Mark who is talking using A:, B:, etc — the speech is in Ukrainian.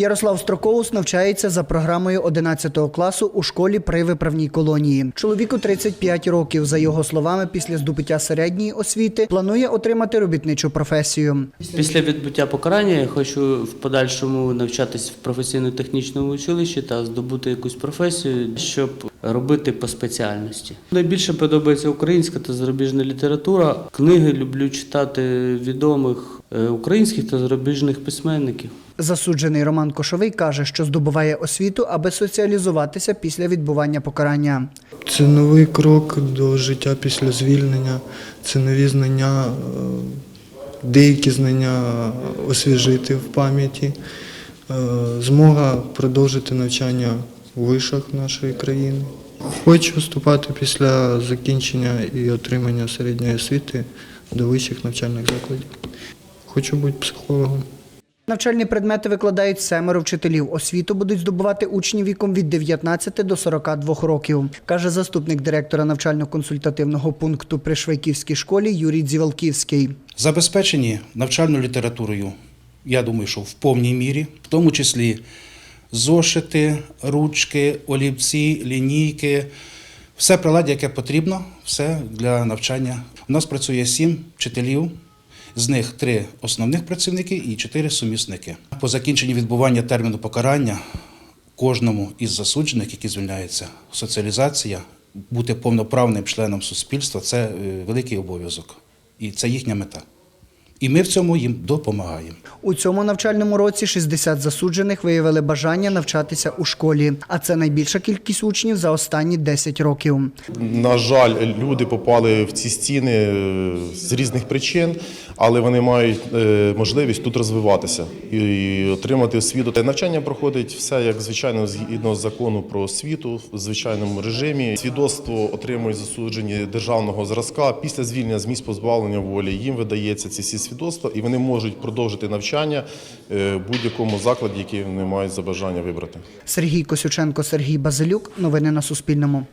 A: Ярослав Строкоус навчається за програмою 11 класу у школі при виправній колонії. Чоловіку 35 років. За його словами, після здобуття середньої освіти планує отримати робітничу професію.
B: Після відбуття покарання я хочу в подальшому навчатись в професійно-технічному училищі та здобути якусь професію, щоб робити по спеціальності. Найбільше подобається українська та зарубіжна література. Книги люблю читати відомих е, українських та зарубіжних письменників.
A: Засуджений Роман Кошовий каже, що здобуває освіту, аби соціалізуватися після відбування покарання.
C: Це новий крок до життя після звільнення, це нові знання, е, деякі знання освіжити в пам'яті, е, змога продовжити навчання вишах нашої країни. Хочу вступати після закінчення і отримання середньої освіти до вищих навчальних закладів. Хочу бути психологом.
A: Навчальні предмети викладають семеро вчителів. Освіту будуть здобувати учні віком від 19 до 42 років, каже заступник директора навчально-консультативного пункту при Швайківській школі Юрій Дзівалківський.
D: Забезпечені навчальною літературою, я думаю, що в повній мірі, в тому числі зошити, ручки, олівці, лінійки, все приладдя, яке потрібно, все для навчання. У нас працює сім вчителів, з них три основних працівники і чотири сумісники. По закінченні відбування терміну покарання кожному із засуджених, які звільняються, соціалізація, бути повноправним членом суспільства це е, великий обов'язок. І це їхня мета. І ми в цьому їм допомагаємо.
A: У цьому навчальному році 60 засуджених виявили бажання навчатися у школі, а це найбільша кількість учнів за останні 10 років.
E: На жаль, люди попали в ці стіни е, з різних причин, але вони мають е, можливість тут розвиватися і отримати освіту. Навчання проходить все як звичайно згідно закону про освіту в звичайному режимі. Свідоцтво отримують засуджені державного зразка. Після звільнення з місць позбавлення волі їм видається ці всі свідоцтва, і вони можуть продовжити навчання е, будь-якому закладі, який вони мають за бажання вибрати.
A: Сергій Косюченко, Сергій Базилюк. Новини на Суспільному.